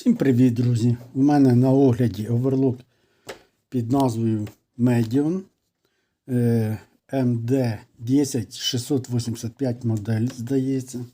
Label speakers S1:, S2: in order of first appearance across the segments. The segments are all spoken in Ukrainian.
S1: Всім привіт, друзі! У мене на огляді оверлок під назвою Medion е, MD10685 модель, здається.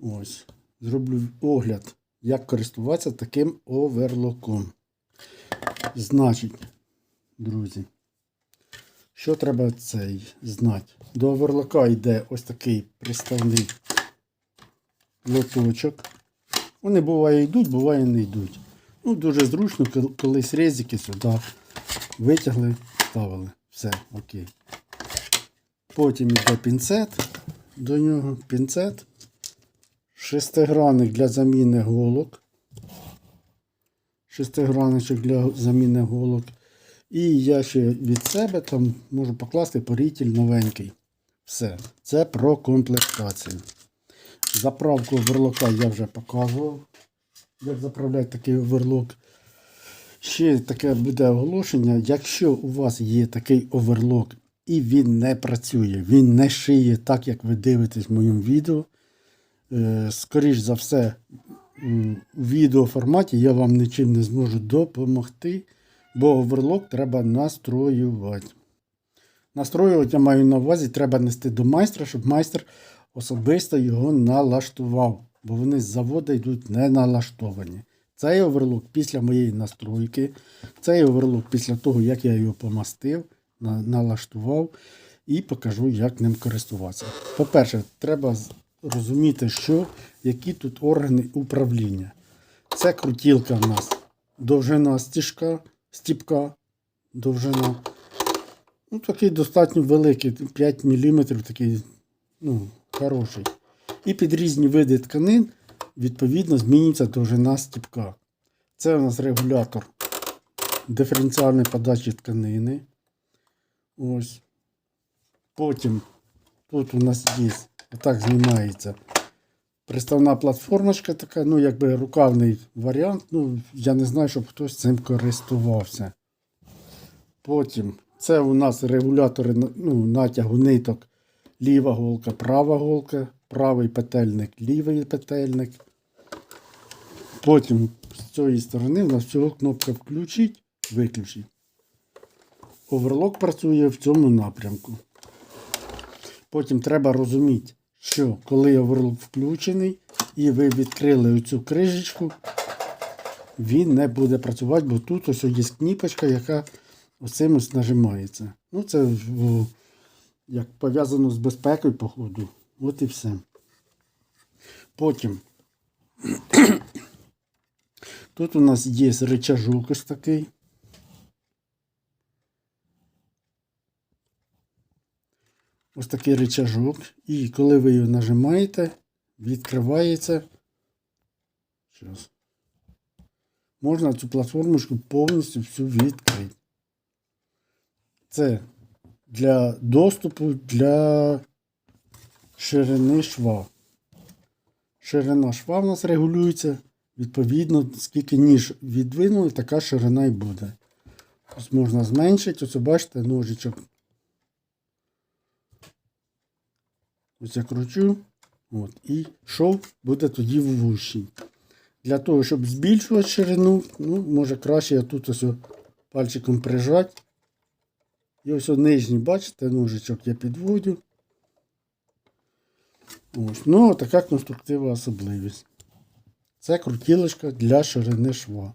S1: Ось. Зроблю огляд, як користуватися таким оверлоком. Значить, друзі, що треба цей знати? До оверлока йде ось такий приставний лоточок. Вони буває йдуть, буває не йдуть. Ну, дуже зручно, коли- колись резики сюди витягли, ставили. Все, окей. Потім йде пінцет до нього. Пінцет. Шестигранник для заміни голок. Шестигранничок для заміни голок. І я ще від себе там можу покласти порітель новенький. Все. Це про комплектацію. Заправку оверлока я вже показував. Як заправляти такий оверлок. Ще таке буде оголошення. Якщо у вас є такий оверлок і він не працює, він не шиє так, як ви дивитесь в моєму відео. е, Скоріш за все, у відеоформаті я вам нічим не зможу допомогти, бо оверлок треба настроювати. Настроювати я маю на увазі, треба нести до майстра, щоб майстер особисто його налаштував, бо вони з заводу йдуть не налаштовані. Цей оверлок після моєї настройки, цей оверлок після того, як я його помастив, налаштував і покажу, як ним користуватися. По-перше, треба розуміти, що, які тут органи управління. Це крутілка в нас. Довжина стіжка, стіпка, довжина. Ну, такий достатньо великий, 5 мм, такий ну, хороший. І під різні види тканин, відповідно, змінюється довжина стіпка. Це у нас регулятор диференціальної подачі тканини. Ось. Потім тут у нас є, отак знімається. Приставна платформочка така, ну, якби рукавний варіант. Ну, я не знаю, щоб хтось цим користувався. Потім це у нас регулятори ну, натягу ниток. Ліва голка, права голка, правий петельник, лівий петельник. Потім з цієї сторони у нас всього кнопка включить, виключить. Оверлок працює в цьому напрямку. Потім треба розуміти, що коли оверлок включений і ви відкрили оцю кришечку, він не буде працювати, бо тут ось є кніпочка, яка оцим ось нажимається. Ну, це в- як пов'язано з безпекою, походу. От і все. Потім. Тут у нас є рычажок ось такий. Ось такий рычажок. І коли ви його нажимаєте, відкривається. Щас. Можна цю платформочку повністю всю відкрити. Це для доступу для ширини шва. Ширина шва в нас регулюється. Відповідно, скільки ніж відвинули, така ширина і буде. Ось можна зменшити, ось бачите, ножичок. Ось я кручу. От, і шов буде тоді вущий. Для того, щоб збільшувати ширину, ну, може краще я тут ось пальчиком прижати. І ось нижній, бачите, ножичок я підводю. Ось, ну, така конструктивна особливість. Це крутілочка для ширини шва.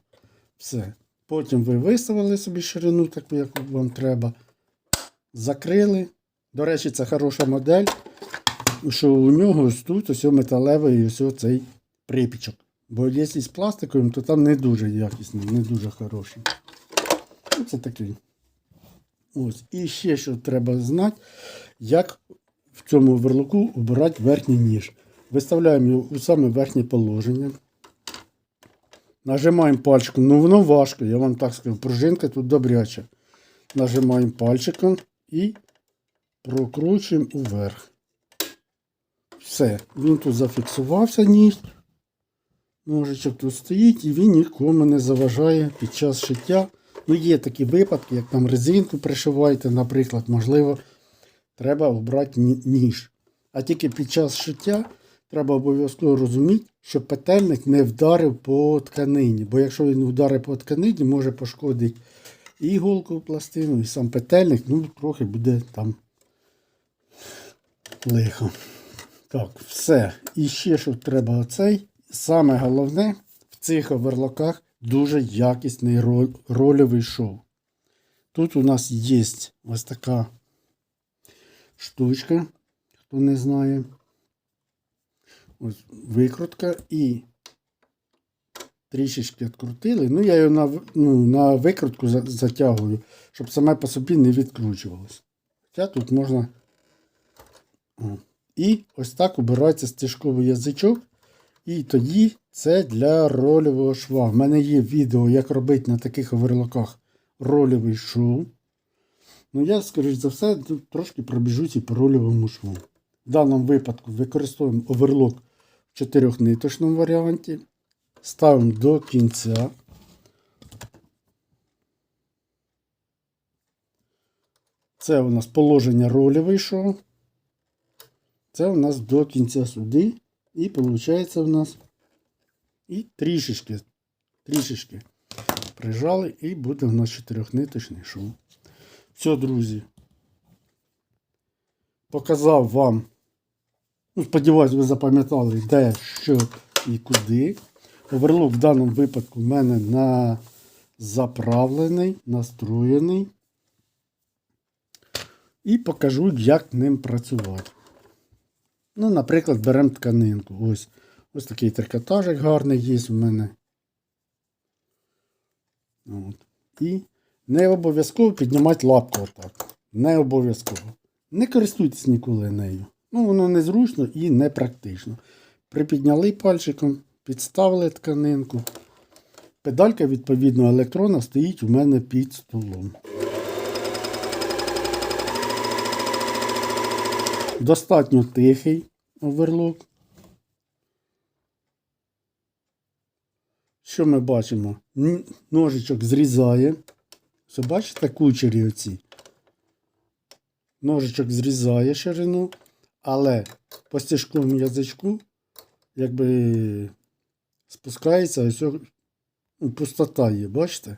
S1: Все. Потім ви виставили собі ширину, таку, як вам треба. Закрили. До речі, це хороша модель, що у нього ось тут ось металевий ось цей припічок. Бо якщо з пластиковим, то там не дуже якісний, не дуже хороший. Ну, Це такий. Ось. І ще що треба знати, як в цьому верлоку обирати верхній ніж. Виставляємо його у саме верхнє положення. Нажимаємо пальчиком. Ну воно важко, я вам так скажу. Пружинка тут добряча. Нажимаємо пальчиком і прокручуємо уверх. Все, він тут зафіксувався ніж. Ножичок тут стоїть і він нікому не заважає під час шиття. Ну, є такі випадки, як там резинку пришиваєте, наприклад, можливо, треба обрати ніж. А тільки під час шиття треба обов'язково розуміти, щоб петельник не вдарив по тканині. Бо якщо він вдарить по тканині, може пошкодити і іголку пластину, і сам петельник, ну, трохи буде там лихо. Так, все. І ще що треба оцей. Саме головне в цих оверлоках дуже якісний ро- рольовий шов. Тут у нас є ось така штучка, хто не знає. Ось викрутка і трішечки відкрутили. Ну, я його на, ну, на викрутку затягую, щоб саме по собі не відкручувалось. Хоча тут можна. І ось так обирається стежковий язичок. І тоді це для рольового шва. В мене є відео, як робити на таких оверлоках рольовий шов. Ну, я, скоріш за все, трошки пробіжусь і по рольовому шву. В даному випадку використовуємо оверлок в чотирьохниточному варіанті. Ставимо до кінця. Це у нас положення рольовий шов. Це у нас до кінця сюди. І виходить у нас і трішечки, трішечки прижали, і буде у нас чотирьохниточний шов. Все, друзі. Показав вам. Ну, сподіваюсь, ви запам'ятали, де, що і куди. Оверлок в даному випадку в мене на заправлений, настроєний. І покажу, як ним працювати. Ну, наприклад, беремо тканинку. Ось ось такий трикотажик гарний є в мене. От. І не обов'язково піднімати лапку отак. Не обов'язково. Не користуйтесь ніколи нею. Ну, воно незручно і непрактично. Припідняли пальчиком, підставили тканинку. Педалька, відповідно, електрона стоїть у мене під столом. Достатньо тихий оверлок. Що ми бачимо? Ножичок зрізає. Все, бачите, кучері оці. Ножичок зрізає ширину, але по стежковому язичку якби спускається ось ну, пустота є, бачите?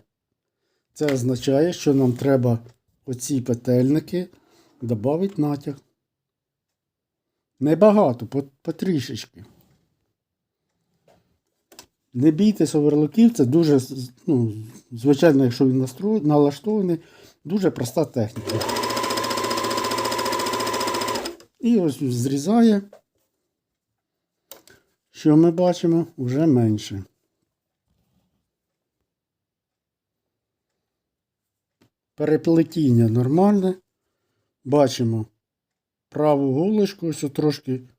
S1: Це означає, що нам треба оці петельники додати натяг. Небагато, по, потрішечки. Не бійтесь оверлоків, це дуже, ну, звичайно, якщо він налаштований, дуже проста техніка. І ось зрізає. Що ми бачимо? Уже менше. Переплетіння нормальне. Бачимо праву голочку, ось трошки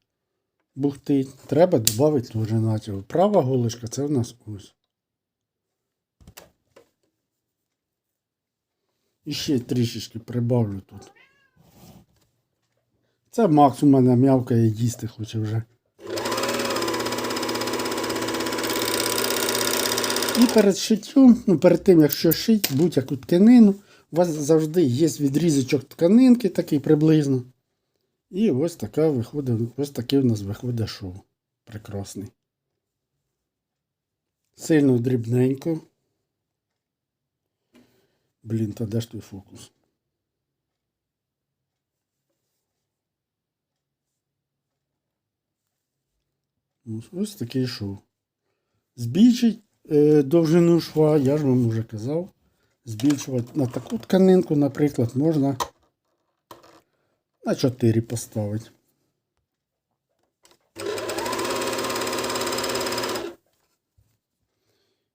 S1: бухтить. Треба додати теж натягу. Права голочка це в нас ось. І ще трішечки прибавлю тут. Це Макс у мене м'явкає їсти хоче вже. І перед шиттям, ну перед тим, якщо шить будь-яку тканину, у вас завжди є відрізочок тканинки такий приблизно. І ось така виходить, ось такий у нас виходить шов. Прекрасний. Сильно дрібненько. Блін, та де ж той фокус? Ось, ось такий шов. Збільшить е, довжину шва, я ж вам вже казав. Збільшувати на таку тканинку, наприклад, можна на 4 поставити.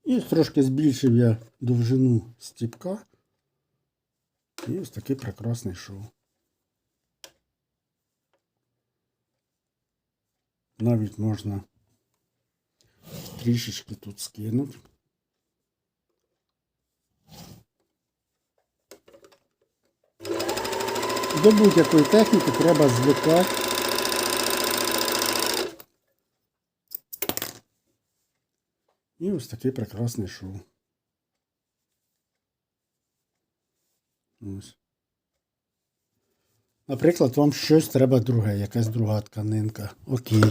S1: І трошки збільшив я довжину стіпка. І ось такий прекрасний шов. Навіть можна трішечки тут скинути. До будь-якої техніки треба звикати. І ось такий прекрасний шов. Ось. Наприклад, вам щось треба друге, якась друга тканинка. Окей.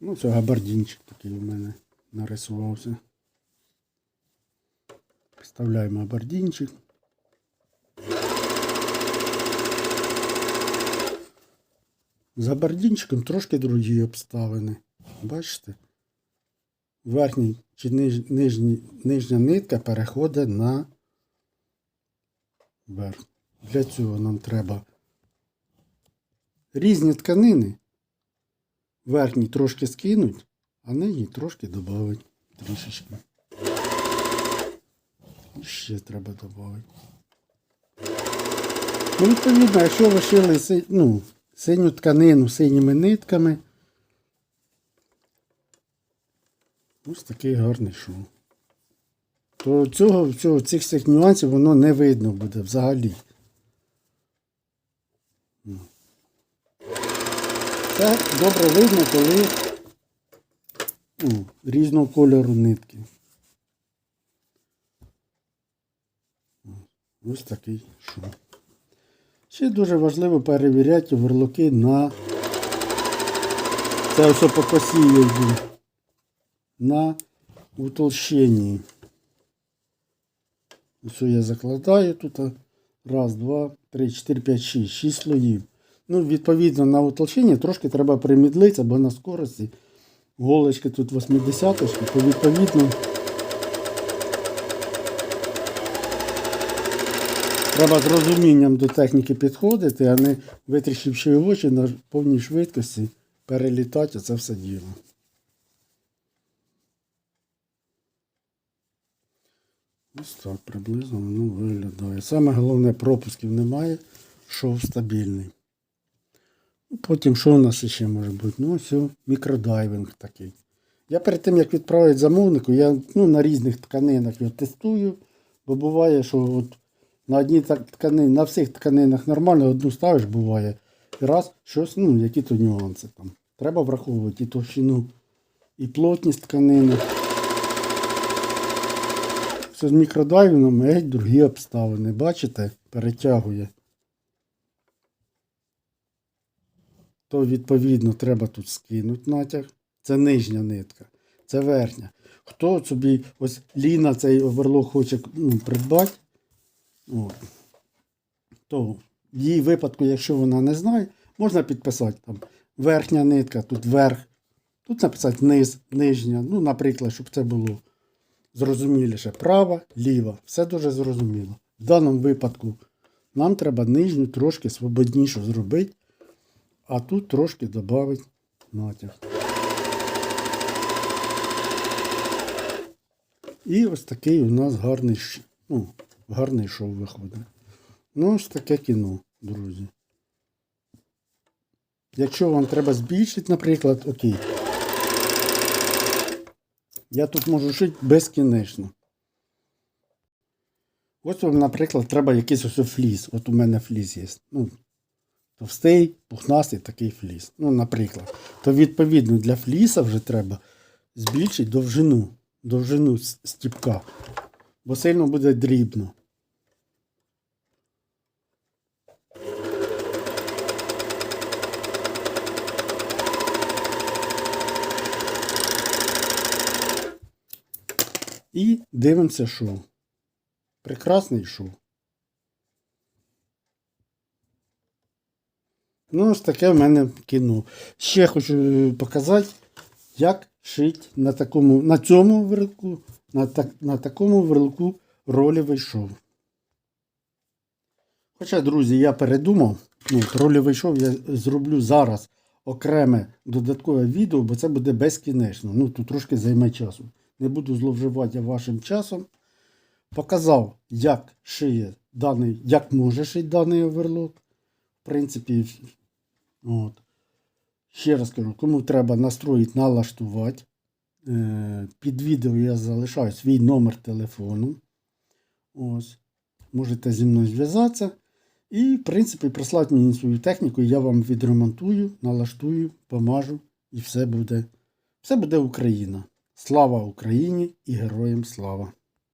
S1: Ну, це габардінчик такий у мене нарисувався. Вставляємо габардінчик. З габардінчиком трошки другі обставини. Бачите? Верхній чи ниж, нижній, нижня нитка переходить на верх. Для цього нам треба різні тканини. Верхній трошки скинуть, а нижній трошки додати. Трішечки. Ще треба додати. Ну, відповідно, якщо ви шили ну, синю тканину синіми нитками, ось такий гарний шов. То цього, цього, цих всіх нюансів воно не видно буде взагалі. Це добре видно, коли ну, різного кольору нитки. Ось такий шов. Ще дуже важливо перевіряти оверлоки на це все по косі я. На утолщенні. Ось я закладаю тут. Раз, два, три, чотири, п'ять, шість. Шість слоїв. Ну, відповідно, на утолщенні трошки треба примідлитися, бо на скорості голочки тут 80 то відповідно. Треба з розумінням до техніки підходити, а не витріщивши очі на повній швидкості перелітати це все діло. Ось так приблизно воно виглядає. Саме головне, пропусків немає, шов стабільний. Ну, Потім що у нас ще може бути? Ну, ось мікродайвинг такий. Я перед тим, як відправити замовнику, я ну, на різних тканинах його тестую, бо буває, що от на одній тканині, на всіх тканинах нормально, одну ставиш буває. І раз щось, ну, які то нюанси там. Треба враховувати і товщину, і плотність тканини. Це з мікродайвінгом геть другі обставини. Бачите? Перетягує. То відповідно треба тут скинути натяг. Це нижня нитка, це верхня. Хто собі ось Ліна цей оверлок хоче ну, придбати, от, то в її випадку, якщо вона не знає, можна підписати там верхня нитка, тут верх, тут написати низ, нижня. Ну, наприклад, щоб це було зрозуміліше. Права, ліва. Все дуже зрозуміло. В даному випадку нам треба нижню трошки свободнішу зробити, а тут трошки додати натяг. І ось такий у нас гарний, ну, гарний шоу виходить. Ну, ось таке кіно, друзі. Якщо вам треба збільшити, наприклад, окей. Я тут можу шити безкінечно. Ось вам, наприклад, треба якийсь ось фліс. От у мене фліс є. Ну, товстий, пухнастий такий фліс. Ну, наприклад. То відповідно для фліса вже треба збільшити довжину. Довжину стіпка. Бо сильно буде дрібно. І дивимося шоу. Прекрасний шоу. Ну, ось таке в мене кіно. Ще хочу е, показати, як шить на такому, на цьому вирлку, на, так, на такому вирлку ролівий шов. Хоча, друзі, я передумав, ну, от рольовий шов я зроблю зараз окреме додаткове відео, бо це буде безкінечно. Ну, тут трошки займе часу. Не буду зловживати вашим часом. Показав, як шиє даний, як може шити даний оверлок. В принципі, от. Ще раз кажу, кому треба настроїти, налаштувати. Е, Під відео я залишаю свій номер телефону. Ось. Можете зі мною зв'язатися. І, в принципі, прислати мені свою техніку, я вам відремонтую, налаштую, помажу, і все буде, все буде Україна. Слава Україні і героям слава!